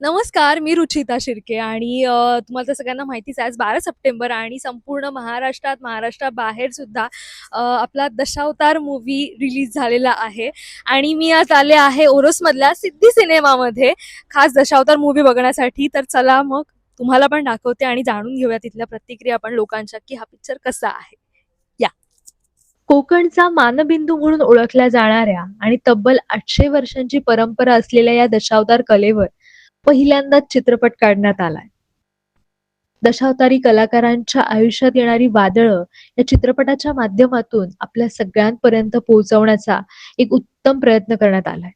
नमस्कार मी रुचिता शिर्के आणि तुम्हाला तर सगळ्यांना माहितीच आहे आज बारा सप्टेंबर आणि संपूर्ण महाराष्ट्रात महाराष्ट्राबाहेर सुद्धा आपला दशावतार मूवी रिलीज झालेला आहे. आणि मी आज आले आहे ओरोसमधल्या सिद्धी सिनेमामध्ये खास दशावतार मूवी बघण्यासाठी. तर चला मग तुम्हाला पण दाखवते आणि जाणून घेऊया तिथल्या प्रतिक्रिया पण लोकांच्या की हा पिक्चर कसा आहे. या. कोकणचा मानबिंदू म्हणून ओळखल्या जाणाऱ्या आणि तब्बल आठशे वर्षांची परंपरा असलेल्या या दशावतार कलेवर पहिल्यांदाच चित्रपट काढण्यात आलाय. दशावतारी कलाकारांच्या आयुष्यात येणारी वादळं या चित्रपटाच्या माध्यमातून आपल्या सगळ्यांपर्यंत पोहोचवण्याचा एक उत्तम प्रयत्न करण्यात आलाय.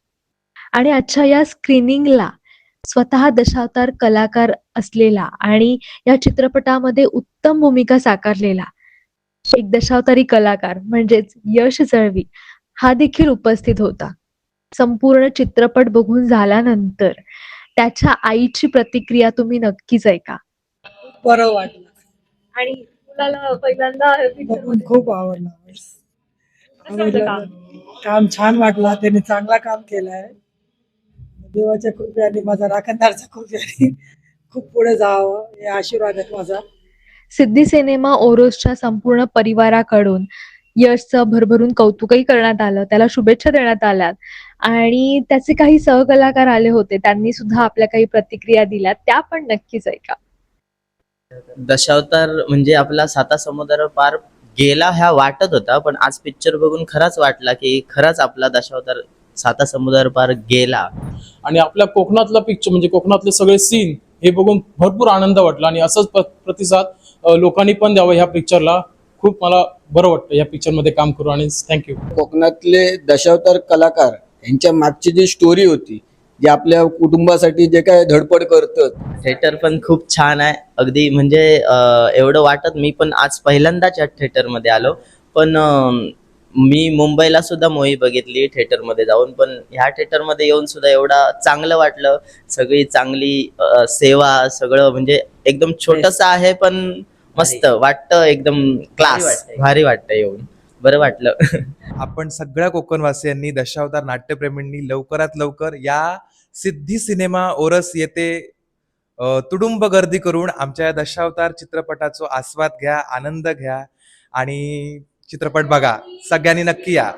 आणि आजच्या या स्क्रीनिंगला स्वतः दशावतार कलाकार असलेला आणि या चित्रपटामध्ये उत्तम भूमिका साकारलेला एक दशावतारी कलाकार म्हणजेच यश जळवी हा देखील उपस्थित होता. संपूर्ण चित्रपट बघून झाल्यानंतर त्याच्या आईची प्रतिक्रिया तुम्ही नक्कीच ऐका. बरं वाटलं. आणि मुलाला पहिल्यांदा बघून खूप आवडलं. काम? छान वाटलं. त्याने चांगला काम केलंय. देवाच्या कृपेने माझा राखणदारच्या कृपेने खूप पुढे जावं हे आशीर्वाद आहेत माझा. सिद्धी सिनेमा ओरोसच्या संपूर्ण परिवाराकडून. यशचं भरभरून कौतुकही करण्यात आलं त्याला शुभेच्छा देण्यात आल्या आणि त्याचे काही सहकलाकार आले होते त्यांनी सुद्धा आपल्या काही प्रतिक्रिया दिल्या त्या पण नक्कीच ऐका. दशावतार म्हणजे आपला साता समुद्र पार गेला ह्या वाटत होता पण आज पिक्चर बघून खराच वाटला की खरंच आपला दशावतार साता समुद्र पार गेला. आणि आपल्या कोकणातला पिक्चर म्हणजे कोकणातले सगळे सीन हे बघून भरपूर आनंद वाटला आणि असंच प्र- प्रतिसाद लोकांनी पण द्यावा ह्या पिक्चरला खूप मला बरं वाटतं या पिक्चरमध्ये काम करू आणि थँक्यू कोकणातले दशावतार कलाकार यांच्या मागची जी स्टोरी होती जे आपल्या कुटुंबासाठी जे काय धडपड करतात. थिएटर पण खूप छान आहे. अगदी म्हणजे एवढं वाटत मी पण आज पहिल्यांदाच या थिएटरमध्ये आलो. पण मी मुंबईला सुद्धा मूवी बघितली थिएटरमध्ये जाऊन. पण ह्या थिएटरमध्ये येऊन सुद्धा एवढा चांगलं वाटलं. सगळी चांगली सेवा सगळं म्हणजे एकदम छोटस आहे पण मस्त वाटतं एकदम क्लास भारी वाटतं येऊन. बरं वाटलं. आपण सगळ्या कोकणवासियांनी दशावतार नाट्यप्रेमींनी लवकरात लवकर या सिद्धी सिनेमा ओरस येथे तुडुंब गर्दी करून आमच्या या दशावतार चित्रपटाचा आस्वाद घ्या आनंद घ्या आणि चित्रपट बघा. सगळ्यांनी नक्की या.